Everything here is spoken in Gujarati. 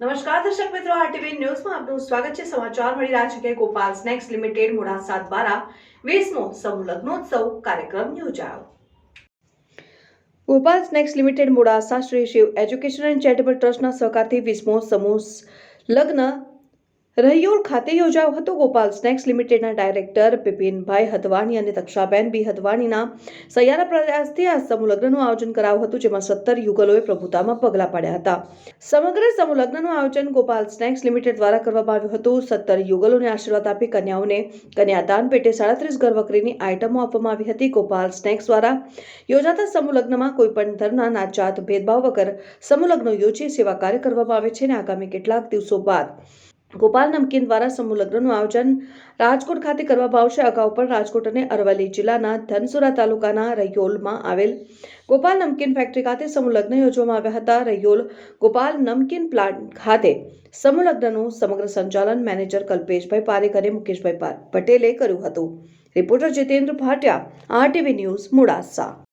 નમસ્કાર, દર્શક મિત્રો આરટીવી ન્યૂઝમાં આપનું સ્વાગત છે. સમાચાર મળી રહ્યા છે કે ગોપાલ સ્નેક્સ લિમિટેડ મોડાસા દ્વારા વીસમો સમૂહ લગ્નોત્સવ કાર્યક્રમ યોજાયો. Gopal snacks limited Modasa Shri Shiv education and charitable ટ્રસ્ટના સહકારથી વીસમો સમૂહ લગ્ન રહિયોલ ખાતે યોજાયો હતો ગોપાલ સ્નેક્સ લિમિટેડના ડાયરેક્ટર બિપિનભાઈ હદવાણી અને તક્ષાબેન બી હદવાણીના સૈયારા પ્રયાસથી આ સમૂહલગ્નનું આયોજન કરાયું હતું, જેમાં સત્તર યુગલોએ પ્રભુતામાં પગલાં પાડ્યા હતા. સમગ્ર સમૂહલગ્નનું આયોજન ગોપાલ સ્નેક્સ લિમિટેડ દ્વારા કરવામાં આવ્યું હતું. સત્તર યુગલોને આશીર્વાદ આપી કન્યાઓને કન્યાદાન પેટે સાડત્રીસ ઘરવકરીની આઇટમો આપવામાં આવી હતી. ગોપાલ સ્નેક્સ દ્વારા યોજાતા સમૂહલગ્નમાં કોઈપણ ધર્મના નાચાત ભેદભાવ વગર સમૂહલગ્નો યોજી સેવા કાર્ય કરવામાં આવે છે અને આગામી કેટલાક દિવસો બાદ ગોપાલ નમકીન દ્વારા સમૂહ લગ્નનું આયોજન રાજકોટ ખાતે કરવામાં આવશે. અગાઉ પણ રાજકોટ અને અરવલ્લી જિલ્લાના ધનસુરા તાલુકાના રૈયોલમાં આવેલ ગોપાલ નમકીન ફેક્ટરી ખાતે સમૂહ લગ્ન યોજવામાં આવ્યા હતા. રૈયોલ ગોપાલ નમકીન પ્લાન્ટ ખાતે સમૂહ લગ્નનું સમગ્ર સંચાલન મેનેજર કલ્પેશભાઈ અને મુકેશભાઈ પટેલે કર્યું હતું. Reporter Jitendra Bhatia, RTV news, Modasa.